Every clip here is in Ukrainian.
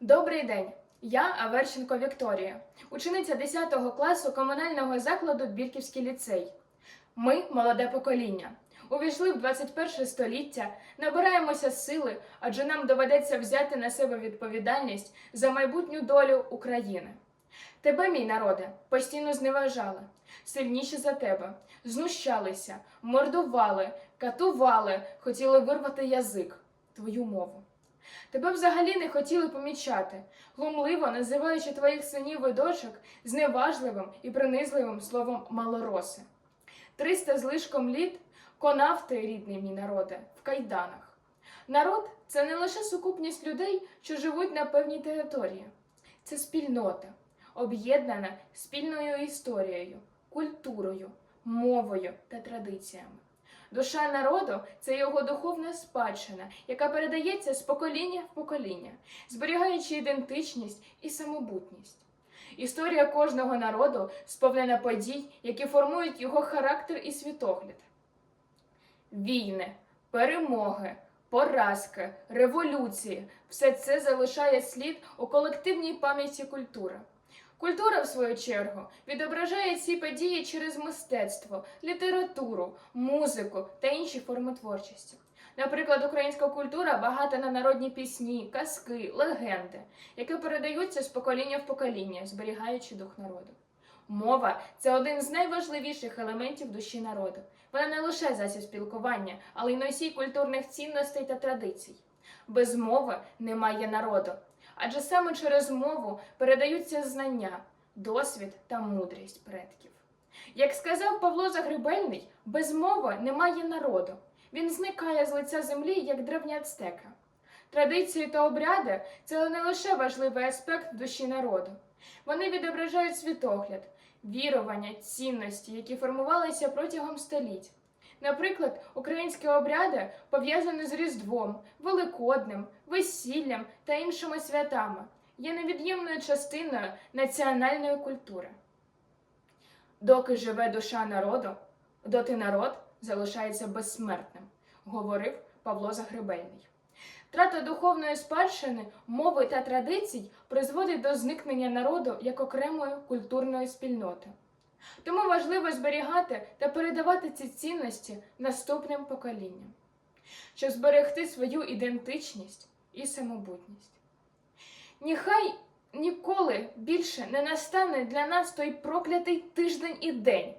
Добрий день! Я Аверченко Вікторія, учениця 10 класу комунального закладу Бірківський ліцей. Ми молоде покоління. Увійшли в 21 століття, набираємося сили, адже нам доведеться взяти на себе відповідальність за майбутню долю України. Тебе, мій народе, постійно зневажали, сильніші за тебе, знущалися, мордували, катували, хотіли вирвати язик, твою мову. Тебе взагалі не хотіли помічати, глумливо називаючи твоїх синів і дочок зневажливим і принизливим словом малороси. Триста з лишком літ конав ти, рідний мій народе, в кайданах. Народ це не лише сукупність людей, що живуть на певній території, це спільнота, об'єднана спільною історією, культурою, мовою та традиціями. Душа народу це його духовна спадщина, яка передається з покоління в покоління, зберігаючи ідентичність і самобутність. Історія кожного народу сповнена подій, які формують його характер і світогляд. Війни, перемоги, поразки, революції все це залишає слід у колективній пам'яті культури. Культура, в свою чергу, відображає ці події через мистецтво, літературу, музику та інші форми творчості. Наприклад, українська культура багата на народні пісні, казки, легенди, які передаються з покоління в покоління, зберігаючи дух народу. Мова це один з найважливіших елементів душі народу. Вона не лише засіб спілкування, але й носій культурних цінностей та традицій. Без мови немає народу, адже саме через мову передаються знання, досвід та мудрість предків. Як сказав Павло Загребельний, без мови немає народу. Він зникає з лиця землі, як древні ацтеки. Традиції та обряди це не лише важливий аспект душі народу. Вони відображають світогляд, вірування, цінності, які формувалися протягом століть. Наприклад, українські обряди пов'язані з Різдвом, Великоднем, весіллям та іншими святами, є невід'ємною частиною національної культури. Доки живе душа народу, доти народ залишається безсмертним, говорив Павло Загребельний. Трата духовної спадщини, мови та традицій призводить до зникнення народу як окремої культурної спільноти. Тому важливо зберігати та передавати ці цінності наступним поколінням, щоб зберегти свою ідентичність і самобутність. Нехай ніколи більше не настане для нас той проклятий тиждень і день,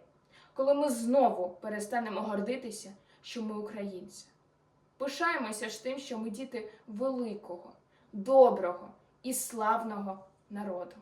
коли ми знову перестанемо гордитися, що ми українці. Пишаємося ж тим, що ми діти великого, доброго і славного народу.